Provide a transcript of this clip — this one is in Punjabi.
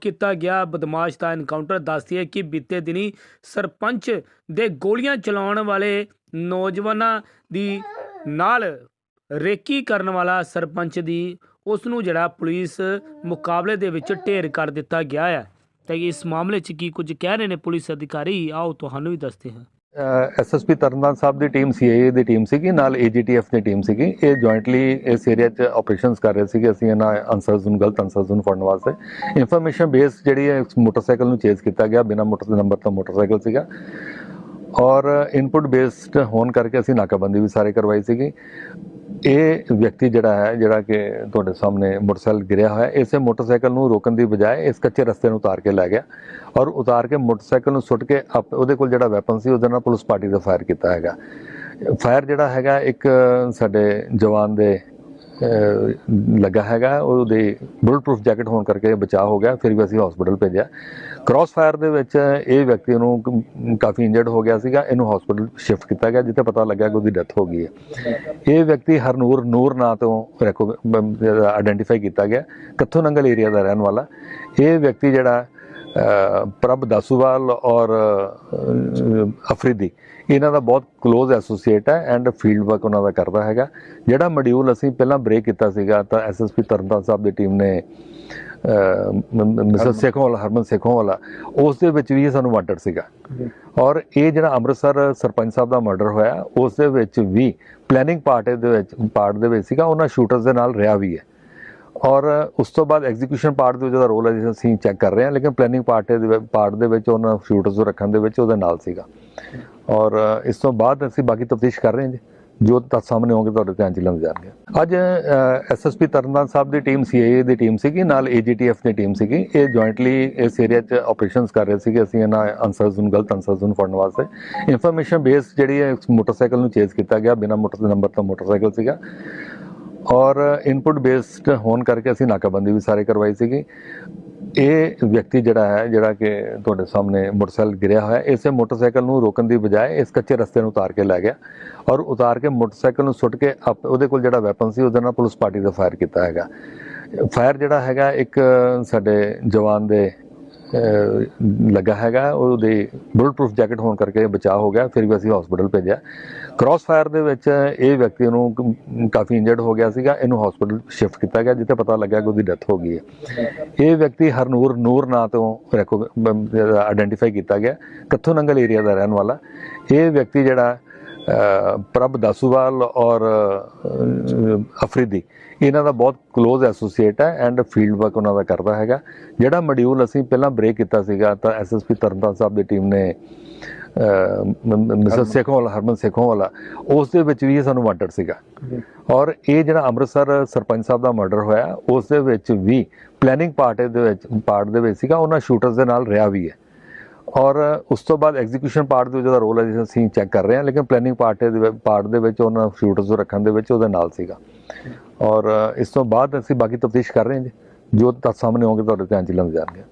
ਕੀਤਾ ਗਿਆ ਬਦਮਾਸ਼ ਦਾ ਐਨਕਾਊਂਟਰ ਦੱਸਦੀ ਹੈ ਕਿ ਬੀਤੇ ਦਿਨੀ ਸਰਪੰਚ ਦੇ ਗੋਲੀਆਂ ਚਲਾਉਣ ਵਾਲੇ ਨੌਜਵਾਨਾਂ ਦੀ ਨਾਲ ਰੇਕੀ ਕਰਨ ਵਾਲਾ ਸਰਪੰਚ ਦੀ ਉਸ ਨੂੰ ਜਿਹੜਾ ਪੁਲਿਸ ਮੁਕਾਬਲੇ ਦੇ ਵਿੱਚ ਢੇਰ ਕਰ ਦਿੱਤਾ ਗਿਆ ਹੈ। ਤੇ ਇਸ ਮਾਮਲੇ 'ਚ ਕੀ ਕੁਝ ਕਹਿ ਰਹੇ ਨੇ ਪੁਲਿਸ ਅਧਿਕਾਰੀ? ਆਓ ਤੁਹਾਨੂੰ ਵੀ ਦੱਸਦੇ ਹਾਂ। ਐਸਐਸਪੀ ਤਰਨਤਾਰਨ ਸਾਹਿਬ ਦੀ ਟੀਮ ਸੀਆਈਏ ਦੀ ਟੀਮ ਸੀਗੀ, ਨਾਲ ਏਜੀਟੀਐਫ ਦੀ ਟੀਮ ਸੀਗੀ। ਇਹ ਜੁਆਇੰਟਲੀ ਇਸ ਏਰੀਆ 'ਚ ਆਪਰੇਸ਼ਨਸ ਕਰ ਰਹੇ ਸੀਗੇ। ਅਸੀਂ ਇਹਨਾਂ ਅਨਸਰਸ ਨੂੰ, ਗਲਤ ਅਨਸਰਸ ਨੂੰ ਫੜਨ ਵਾਸਤੇ। ਇਨਫੋਰਮੇਸ਼ਨ ਬੇਸ ਜਿਹੜੀ ਹੈ, ਇਸ ਮੋਟਰਸਾਈਕਲ ਨੂੰ ਚੇਜ ਕੀਤਾ ਗਿਆ। ਬਿਨਾਂ ਮੋਟਰ, ਨੰਬਰ ਤੋਂ ਮੋਟਰਸਾਈਕਲ ਸੀਗਾ। ਔਰ ਇਨਪੁਟ ਬੇਸਡ ਹੋਣ ਕਰਕੇ ਅਸੀਂ ਨਾਕਾਬੰਦੀ ਵੀ ਸਾਰੇ ਕਰਵਾਈ ਸੀਗੀ। ਇਹ ਵਿਅਕਤੀ ਜਿਹੜਾ ਹੈ, ਜਿਹੜਾ ਕਿ ਤੁਹਾਡੇ ਸਾਹਮਣੇ ਮੋਟਰਸਾਈਕਲ ਗਿਰਿਆ ਹੋਇਆ, ਇਸੇ ਮੋਟਰਸਾਈਕਲ ਨੂੰ ਰੋਕਣ ਦੀ ਬਜਾਏ ਇਸ ਕੱਚੇ ਰਸਤੇ ਨੂੰ ਉਤਾਰ ਕੇ ਲੈ ਗਿਆ ਔਰ ਉਤਾਰ ਕੇ ਮੋਟਰਸਾਈਕਲ ਨੂੰ ਸੁੱਟ ਕੇ ਆਪ- ਉਹਦੇ ਕੋਲ ਜਿਹੜਾ ਵੈਪਨ ਸੀ, ਉਹਦੇ ਨਾਲ ਪੁਲਿਸ ਪਾਰਟੀ ਦਾ ਫਾਇਰ ਕੀਤਾ ਹੈਗਾ। ਫਾਇਰ ਜਿਹੜਾ ਹੈਗਾ ਇੱਕ ਸਾਡੇ ਜਵਾਨ ਦੇ ਲੱਗਾ ਹੈਗਾ, ਉਹਦੇ ਬੁਲਟ ਪ੍ਰੂਫ ਜੈਕਟ ਹੋਣ ਕਰਕੇ ਬਚਾਅ ਹੋ ਗਿਆ, ਫਿਰ ਵੀ ਅਸੀਂ ਹਸਪੀਟਲ ਭੇਜਿਆ। ਕ੍ਰਾਸ ਫਾਇਰ ਦੇ ਵਿੱਚ ਇਹ ਵਿਅਕਤੀ ਨੂੰ ਕਾਫੀ ਇੰਜਰਡ ਹੋ ਗਿਆ ਸੀਗਾ, ਇਹਨੂੰ ਹਸਪੀਟਲ ਸ਼ਿਫਟ ਕੀਤਾ ਗਿਆ, ਜਿੱਥੇ ਪਤਾ ਲੱਗਾ ਕਿ ਉਹਦੀ ਡੈਥ ਹੋ ਗਈ ਹੈ। ਇਹ ਵਿਅਕਤੀ ਹਰਨੂਰ, ਨੂਰ ਨਾਂ ਤੋਂ ਆਇਡੈਂਟੀਫਾਈ ਕੀਤਾ ਗਿਆ ਕੱਥੋ ਨੰਗਲ ਏਰੀਆ ਦਾ ਰਹਿਣ ਵਾਲਾ। ਇਹ ਵਿਅਕਤੀ ਜਿਹੜਾ ਪ੍ਰਭ ਦਾਸੂਵਾਲ ਔਰ ਅਫਰੀਦੀ। ਇਹਨਾਂ ਦਾ ਬਹੁਤ ਕਲੋਜ਼ ਐਸੋਸੀਏਟ ਹੈ ਐਂਡ ਫੀਲਡ ਵਰਕ ਉਹਨਾਂ ਦਾ ਕਰਦਾ ਹੈਗਾ। ਜਿਹੜਾ ਮੋਡਿਊਲ ਅਸੀਂ ਪਹਿਲਾਂ ਬ੍ਰੇਕ ਕੀਤਾ ਸੀਗਾ ਤਾਂ ਐਸਐਸਪੀ ਤਰਨਤਾਰਨ ਸਾਹਿਬ ਦੀ ਟੀਮ ਨੇ ਮਿਸਟਰ ਸੇਖੋਂ ਵਾਲਾ ਹਰਮਨ ਸੇਖੋਂ ਵਾਲਾ ਉਸ ਦੇ ਵਿੱਚ ਵੀ ਇਹ ਸਾਨੂੰ ਵਾਂਟਡ ਸੀਗਾ। ਔਰ ਇਹ ਜਿਹੜਾ ਅੰਮ੍ਰਿਤਸਰ ਸਰਪੰਚ ਸਾਹਿਬ ਦਾ ਮਰਡਰ ਹੋਇਆ ਉਸ ਦੇ ਵਿੱਚ ਵੀ ਪਲੈਨਿੰਗ ਪਾਰਟ ਦੇ ਵਿੱਚ ਪਾਰਟ ਦੇ ਵਿੱਚ ਸੀਗਾ ਉਹਨਾਂ ਸ਼ੂਟਰਸ ਦੇ ਨਾਲ ਰਿਹਾ ਵੀ ਹੈ। ਔਰ ਉਸ ਤੋਂ ਬਾਅਦ ਐਗਜ਼ੀਕਿਊਸ਼ਨ ਪਾਰਟ ਦੇ ਵਿੱਚ ਉਹਦਾ ਰੋਲ ਹੈ ਜਿਸ ਅਸੀਂ ਚੈੱਕ ਕਰ ਰਹੇ ਹਾਂ, ਲੇਕਿਨ ਪਲੈਨਿੰਗ ਪਾਰਟ ਦੇ ਪਾਰਟ ਦੇ ਵਿੱਚ ਉਹਨਾਂ ਸ਼ੂਟਰਸ ਨੂੰ ਰੱਖਣ ਦੇ ਵਿੱਚ ਉਹਦੇ ਨਾਲ ਸੀਗਾ। ਔਰ ਇਸ ਤੋਂ ਬਾਅਦ ਅਸੀਂ ਬਾਕੀ ਤਫਤੀਸ਼ ਕਰ ਰਹੇ ਹਾਂ ਜੀ। ਜੋ ਤੱਥ ਸਾਹਮਣੇ ਹੋਣਗੇ ਤੁਹਾਡੇ ਧਿਆਨ ਚ ਲਿਆਂਦੇ ਜਾਣਗੇ। ਅੱਜ ਐਸਐਸਪੀ ਤਰਨਤਾਰਨ ਸਾਹਿਬ ਦੀ ਟੀਮ ਸੀਆਈਏ ਦੀ ਟੀਮ ਸੀਗੀ, ਨਾਲ ਏਜੀਟੀਐਫ ਦੀ ਟੀਮ ਸੀਗੀ। ਇਹ ਜੁਆਇੰਟਲੀ ਇਸ ਏਰੀਆ 'ਚ ਆਪਰੇਸ਼ਨਸ ਕਰ ਰਹੇ ਸੀਗੇ। ਅਸੀਂ ਇਹਨਾਂ ਅਨਸਰਸ ਨੂੰ, ਗਲਤ ਅਨਸਰਸ ਨੂੰ ਫੜਨ ਵਾਸਤੇ ਇਨਫੋਰਮੇਸ਼ਨ ਬੇਸ ਜਿਹੜੀ ਹੈ ਮੋਟਰਸਾਈਕਲ ਨੂੰ ਚੇਸ ਕੀਤਾ ਗਿਆ। ਬਿਨਾਂ ਮੋਟਰ ਨੰਬਰ ਤੋਂ ਮੋਟਰਸਾਈਕਲ ਸੀਗਾ। ਔਰ ਇਨਪੁਟ ਬੇਸਡ ਹੋਣ ਕਰਕੇ ਅਸੀਂ ਨਾਕਾਬੰਦੀ ਵੀ ਸਾਰੇ ਕਰਵਾਈ ਸੀਗੀ। ਇਹ ਵਿਅਕਤੀ ਜਿਹੜਾ ਹੈ, ਜਿਹੜਾ ਕਿ ਤੁਹਾਡੇ ਸਾਹਮਣੇ ਮੋਟਰਸਾਈਕਲ ਗਿਰਿਆ ਹੋਇਆ, ਇਸੇ ਮੋਟਰਸਾਈਕਲ ਨੂੰ ਰੋਕਣ ਦੀ ਬਜਾਏ ਇਸ ਕੱਚੇ ਰਸਤੇ ਨੂੰ ਉਤਾਰ ਕੇ ਲੈ ਗਿਆ ਔਰ ਉਤਾਰ ਕੇ ਮੋਟਰਸਾਈਕਲ ਨੂੰ ਸੁੱਟ ਕੇ ਆਪ- ਉਹਦੇ ਕੋਲ ਜਿਹੜਾ ਵੈਪਨ ਸੀ, ਉਹਦੇ ਨਾਲ ਪੁਲਿਸ ਪਾਰਟੀ ਦਾ ਫਾਇਰ ਕੀਤਾ ਹੈਗਾ। ਫਾਇਰ ਜਿਹੜਾ ਹੈਗਾ ਇੱਕ ਸਾਡੇ ਜਵਾਨ ਦੇ ਲੱਗਾ ਹੈਗਾ। ਉਹਦੇ ਬੁਲਟ ਪ੍ਰੂਫ ਜੈਕਟ ਹੋਣ ਕਰਕੇ ਬਚਾਅ ਹੋ ਗਿਆ। ਫਿਰ ਵੀ ਅਸੀਂ ਹਸਪੀਟਲ ਭੇਜਿਆ। ਕ੍ਰਾਸ ਫਾਇਰ ਦੇ ਵਿੱਚ ਇਹ ਵਿਅਕਤੀ ਨੂੰ ਕਾਫੀ ਇੰਜਰਡ ਹੋ ਗਿਆ ਸੀਗਾ। ਇਹਨੂੰ ਹਸਪੀਟਲ ਸ਼ਿਫਟ ਕੀਤਾ ਗਿਆ, ਜਿੱਥੇ ਪਤਾ ਲੱਗਾ ਕਿ ਉਹਦੀ ਡੈਥ ਹੋ ਗਈ ਹੈ। ਇਹ ਵਿਅਕਤੀ ਹਰਨੂਰ ਨੂਰ ਨਾਂ ਤੋਂ ਆਇਡੈਂਟੀਫਾਈ ਕੀਤਾ ਗਿਆ। ਕੱਥੋ ਨੰਗਲ ਏਰੀਆ ਦਾ ਰਹਿਣ ਵਾਲਾ। ਇਹ ਵਿਅਕਤੀ ਜਿਹੜਾ ਪ੍ਰਭ ਦਾਸੂਵਾਲ ਔਰ ਅਫਰੀਦੀ। ਇਹਨਾਂ ਦਾ ਬਹੁਤ ਕਲੋਜ਼ ਐਸੋਸੀਏਟ ਹੈ ਐਂਡ ਫੀਲਡ ਵਰਕ ਉਹਨਾਂ ਦਾ ਕਰਦਾ ਹੈਗਾ। ਜਿਹੜਾ ਮੋਡਿਊਲ ਅਸੀਂ ਪਹਿਲਾਂ ਬ੍ਰੇਕ ਕੀਤਾ ਸੀਗਾ ਤਾਂ ਐਸਐਸਪੀ ਤਰਨਤਾਰਨ ਸਾਹਿਬ ਦੀ ਟੀਮ ਨੇ ਮਿਸਟਰ ਸੇਖੋਂ ਵਾਲਾ ਹਰਮਨ ਸੇਖੋਂ ਵਾਲਾ ਉਸ ਦੇ ਵਿੱਚ ਵੀ ਇਹ ਸਾਨੂੰ ਵਾਂਟਡ ਸੀਗਾ। ਔਰ ਇਹ ਜਿਹੜਾ ਅੰਮ੍ਰਿਤਸਰ ਸਰਪੰਚ ਸਾਹਿਬ ਦਾ ਮਰਡਰ ਹੋਇਆ ਉਸ ਦੇ ਵਿੱਚ ਵੀ ਪਲੈਨਿੰਗ ਪਾਰਟ ਦੇ ਵਿੱਚ ਪਾਰਟ ਦੇ ਵਿੱਚ ਸੀਗਾ ਉਹਨਾਂ ਸ਼ੂਟਰਸ ਦੇ ਨਾਲ ਰਿਹਾ ਵੀ ਹੈ। ਔਰ ਉਸ ਤੋਂ ਬਾਅਦ ਐਗਜ਼ੀਕਿਊਸ਼ਨ ਪਾਰਟ ਦੇ ਵਿੱਚ ਉਹਦਾ ਰੋਲ ਹੈ ਜਿਸ ਅਸੀਂ ਚੈੱਕ ਕਰ ਰਹੇ ਹਾਂ, ਲੇਕਿਨ ਪਲੈਨਿੰਗ ਪਾਰਟ ਦੇ ਪਾਰਟ ਦੇ ਵਿੱਚ ਉਹਨਾਂ ਸ਼ੂਟਰਸ ਨੂੰ ਰੱਖਣ ਦੇ ਵਿੱਚ ਉਹਦੇ ਨਾਲ ਸੀਗਾ। ਔਰ, ਇਸ ਤੋਂ ਬਾਅਦ ਅਸੀਂ ਬਾਕੀ ਤਫਤੀਸ਼ ਕਰ ਰਹੇ ਹਾਂ ਜੀ। ਜੋ ਤੱਥ ਸਾਹਮਣੇ ਹੋਣਗੇ ਤੁਹਾਡੇ ਧਿਆਨ ਚ ਲਿਆਂਦੇ ਜਾਣਗੇ।